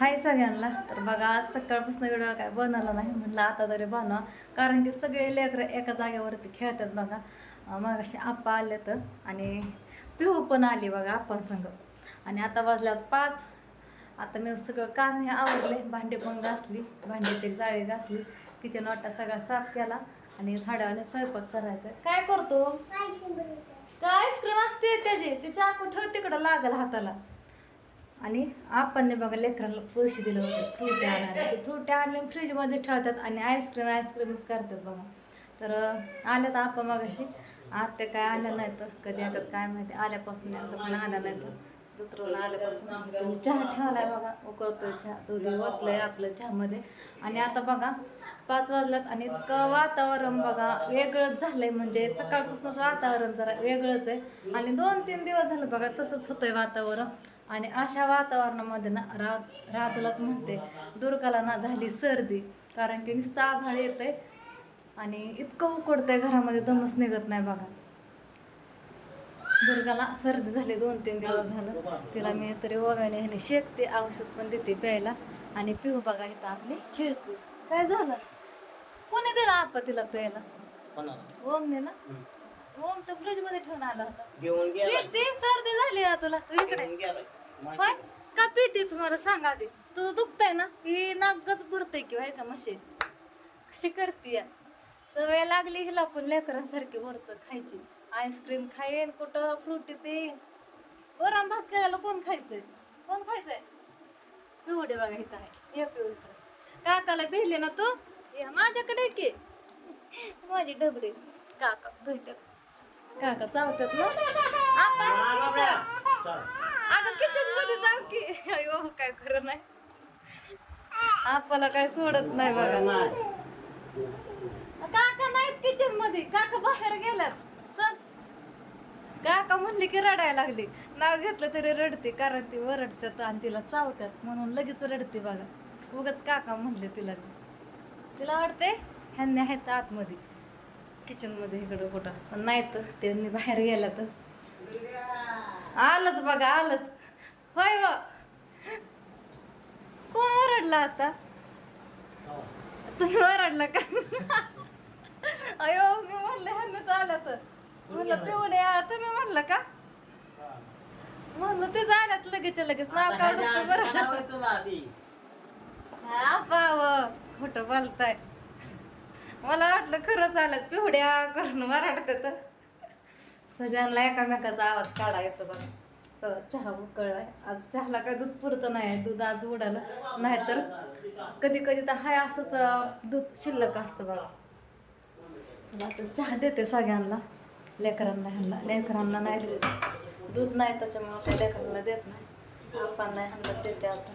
हाय सगळ्यांना. तर बघा आज सकाळपासून व्हिडिओ काय बनवला नाही म्हटलं आता तरी बनवा. कारण की सगळे लेकरं एका जागेवरती खेळतात बघा. मग असे आप्पा आले तर आणि पिहू पण आली बघा आप्पांसंग आणि आता वाजल्यात पाच. आता मी सगळं काम हे आवरले भांडे पण घासली भांड्याची जाळी घासली किचन वाटा सगळा साफ केला आणि झाडाने स्वयंपाक करायचा. काय करतो? काय आईस्क्रीम असते त्याची. ते चाकू ठेव तिकडं लागल हाताला. आणि आपण बघा लेकरांना पैसे दिले होते फ्रुटे आणायला ते फ्रुटे आणले फ्रीजमध्ये ठेवतात आणि आईस्क्रीम आईस्क्रीमच करतात बघा. तर आल्यात आपण मग अशी काय आल्या नाही तर कधी येतात काय माहिती. आल्यापासून आता पण आल्या नाही तर जत्रून आल्यापासून चहा चहा ठेवलाय बघा. उकळतो चहा. दूध ओतलंय आपलं चहामध्ये. आणि आता बघा पाच वाजल्यात आणि इतकं वातावरण बघा. वेगळंच झालंय म्हणजे सकाळपासूनच वातावरण जरा वेगळंच आहे. आणि दोन तीन दिवस झालं बघा तसंच होतंय वातावरण. आणि अशा वातावरणामध्ये ना रा रातलाच म्हणते दुर्गाला ना झाली सर्दी. कारण की नुसतं आभाळ येतंय आणि इतकं उकडतंय घरामध्ये दमच निघत नाही बघा. दुर्गाला सर्दी झाली दोन तीन दिवस झालं. तिला मी तरी ओव्याने ह्याने शेकते औषध पण देते प्यायला. आणि पिऊ बघा इथं आपली खेळते काय झालं? कोणी दिला आपा तिला प्यायला? ओमने ना? ओम तर फ्रीजमध्ये ठेवून आला होता. घेऊन गेला. सर्दी झाली ना तुला तू इकडे. घेऊन गेला. होय? माहिती का पिते तुम्हाला? सांगा आधी. तुझं दुखतंय ना? ही नाकच बुडतंय किंवा आहे का मशी कशी करते सवय लागली हिला पण लेकरांसारखी वरच खायची. आईस्क्रीम खाईन कुठं फ्रुटी ते वरण भात खायला कोण खायचंय? कोण खायचंय? पिवडे बघा इथं आहे. हे पिवडे काकाला भिले ना तू? ये माझ्याकडे ये की. माझी डबरी काका धुतात काका चावतात ना? आपण अगं किचनमध्ये जाऊ की. अयो काय खरं नाही. आपल्याला काय सोडत नाही बघा. काका नाहीत किचनमध्ये. काका बाहेर गेल्यात. चल. काका म्हणले की रडायला लागली. नाव घेतलं तरी रडते कारण ती वरडतात आणि तिला चावतात म्हणून लगेच रडते बघा. उगाच काका म्हणले तिला. तिला वाटते ह्यांनी आहेत आतमध्ये. किचनमध्ये इकडं कुठं. पण नाही तर त्यांनी बाहेर गेला तर. आलंच बघा आलंच. होय व. कोण ओरडला आता? तुम्ही ओरडला का? अयो मी म्हणलं ह्यांनाच आलं तर. म्हणलं पिवडे तुम्ही म्हणलं का? म्हणलं ते झाल्यात लगेच. लगेच नाव काढून बरं. खोटं बोलताय. मला वाटलं खरंच आलं. पिवड्या करून मराठत तर सगळ्यांना एकामेकाचा आवाज काढा येतो बघा. सगळं चहा उकळलाय. आज चहाला काय दूध पुरतं नाही. दूध आज उडालं नाहीतर कधी कधी तर हाय असंच दूध शिल्लक असतं बघा. चला आता चहा देते सगळ्यांना. लेकरांना ह्यांना. लेकरांना नाही देत. दूध नाही त्याच्यामुळे त्या लेकरांना देत नाही. आपांना ह्यांना देते आता.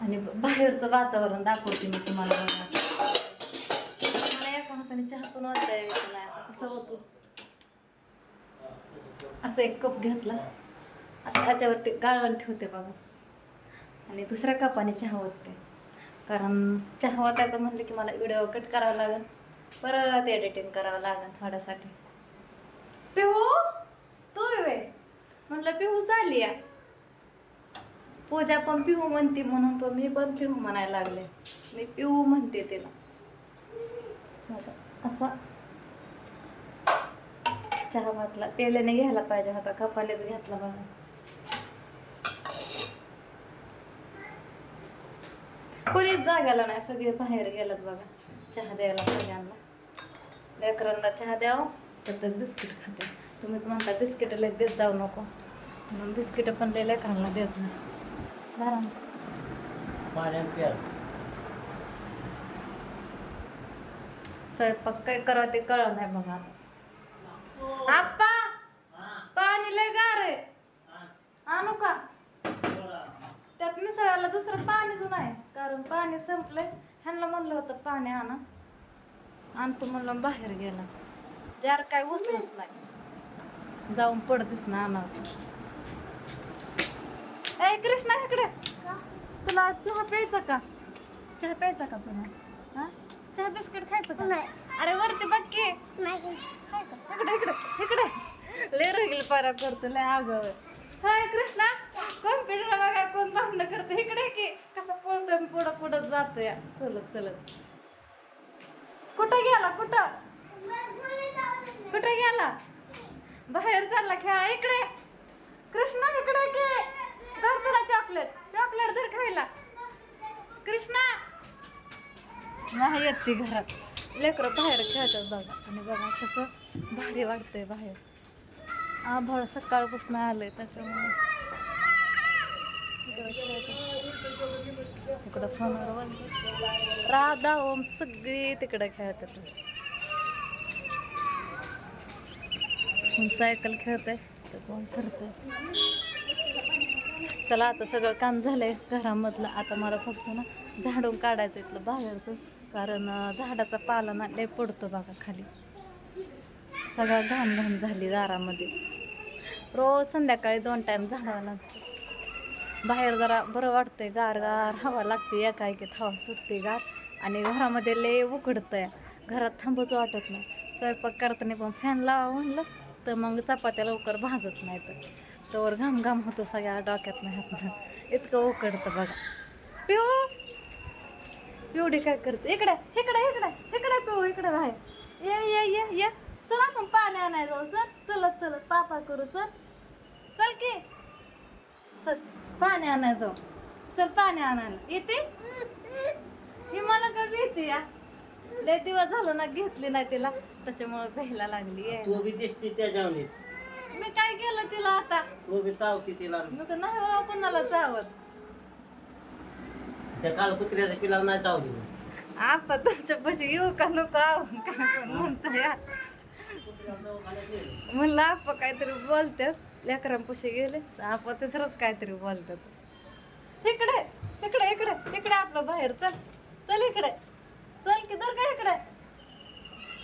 आणि बाहेरचं वातावरण दाखवते मी तुम्हाला. बघा हाताने चहा पण वाजता यायचं नाही आता कसं होतं असं एक कप घेतला. आता त्याच्यावरती गाळण ठेवते बघा. आणि दुसऱ्या कपाने चहा ओतते. कारण चहा ओतायचं म्हणलं की मला व्हिडिओ कट करावा लागेल. परत एडिटिंग करावं लागेल थोड्यासाठी. पिहू तो वे म्हटलं पिहू चालली या. पूजा पण पिहू म्हणते म्हणून पण मी पण पिहू म्हणायला लागले. मी पिहू म्हणते तिला. असा चहा भातला. पेल्याने घ्यायला पाहिजे होता कपालेच घेतला बघा कोणीच जागेला नाही. सगळे बाहेर गेलात बघा. चहा द्यायला सगळ्यांना. लेकरांना चहा द्यावं तर ते बिस्किट खाते तुम्हीच म्हणता बिस्किट लय देत जाऊ नको. म्हणून बिस्किट पण लय लेकरांना देत नाही. स्वयंपाक काय करा ते कळलं नाही बघा. आप्पा पाणी लय गार आहे. आणू का? त्यात मिसळायला दुसरं पाणीच नाही कारण पाणी संपलंय. ह्यांना म्हणलं होतं पाणी आणा. आणतो म्हणलं बाहेर गेला. जार काय उचलत नाही. जाऊन पडतीस ना आणा ए कृष्णा इकडे. तुला चहा प्यायचा का? चहा प्यायचा का तुला? चहा बिस्किट खायचं का? नाही. अरे वरती बघ की. नाही. इकडे इकडे इकडे. लय रगील पारा करतो लय आग हाय कृष्णा कॉम्प्युटरला बघा कोण भांडणं करतो इकडे की. कसं पळतोय पुढं पुढं जात या चलत चलत. कुठं गेला? कुठं? कुठं गेला? बाहेर चालला खेळा इकडे. ती घरात. लेकरं बाहेर खेळतात बघा. आणि बघा कसं भारी वाटतंय बाहेर. आभाळ सकाळपासून आलंय त्याच्यामुळे. तिकडं इकडं फोनवर राधा ओम सगळी तिकडे खेळतात. सायकल खेळतंय तर कोण फिरतंय. चला आता सगळं काम झालंय घरामधलं. आता मला फक्त ना झाडून काढायचं इथलं बाहेरचं. कारण झाडाचा पाला ना लय पडतो बघा खाली. सगळं घाण घाण झाली दारामध्ये. रोज संध्याकाळी दोन टाइम झाडावं लागतं. बाहेर जरा बरं वाटतंय गार गार हवा लागते एका एकेत हवा सुटते गार. आणि घरामध्ये लय उकडतंय घरात थांबूच वाटत नाही. स्वयंपाक करताना पण फॅन लावा म्हणलं तर मग चपात्या लवकर भाजत नाही तर तोवर घाम घाम होतो सगळ्या डोक्यात नाही इतकं उकडतं बघा. पिऊ! पिवडी काय करते? इकडे इकडे इकडे इकडे पिऊ इकडे बाहेर. ये ये ये ये. चल आपण पाणी आणायला जाऊ चल. चलत चलत. पापा करू चल. चल की. चल पाणी आणायला जाऊ. चल पाणी आणायला. येते? ही मला कमी येते या? लय दिवस झालं ना घेतली नाही तिला. त्याच्यामुळे भ्यायला लागली यायला. तू बी दिसते त्याच्यावनीच मी काय केलं तिला आता? तू बी चावती तिला. मी तर नाही कोणाला चावत. त्या काल कुत्र्याच्या नाही चावली आपा तुमच्या पशी येऊ का नको आहो का पण म्हणता या म्हणलं आपा काहीतरी बोलतात लेकरांपाशी गेले तर आपा तिसरंच काहीतरी बोलतात. इकडे इकडे इकडे इकडे आपलं बाहेर चल. चल इकडे. चल की दुर्गा इकडे.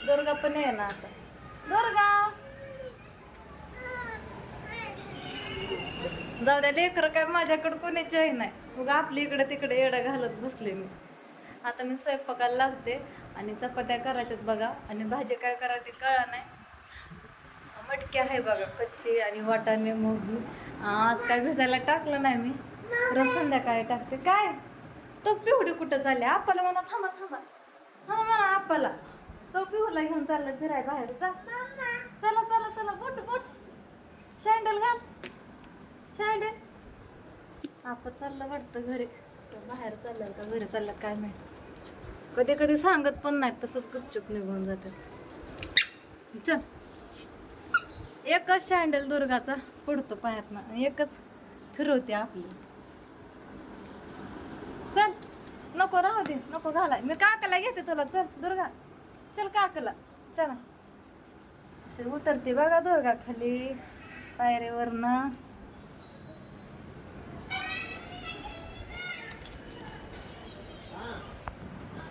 दुर्गा पण आहे ना आता. दुर्गा जाऊ द्या लेकरं काय माझ्याकडं कोणीच आहे नाही. मग आपली इकडे तिकडे येडं घालत बसले मी. आता मी स्वयंपाकाला लागते आणि चपात्या करायच्यात बघा. आणि भाजी काय करायची कळा नाही. मटकी आहे बघा कच्ची आणि वाटाणे मोगी. आज काय भिजायला टाकलं नाही मी. रोज संध्याकाळी टाकते. काय? तो पिवडी कुठं चालले? आप्पाला म्हणा थांबा थांबा. थांबा म्हणा आप्पाला. तो पिवला घेऊन चालला फिराय बाहेर. जा चला चला चला. बोट बोट. शँडल घाल. शँडल आपण चाललं वाटतं घरी. बाहेर चाललं का घरी चाललं काय माहिती? कधी कधी सांगत पण नाहीत तसंच गुपचूप निघून जातात. चल. एकच शँडल दुर्गाचा पडतो पायातनं एकच फिरवते आपली. चल. नको राहू दे नको घालाय. मी काकाला घेते तुला. चल दुर्गा. चल काकाला. चला. अशी उतरते बघा दुर्गा खाली. पायरीवरनं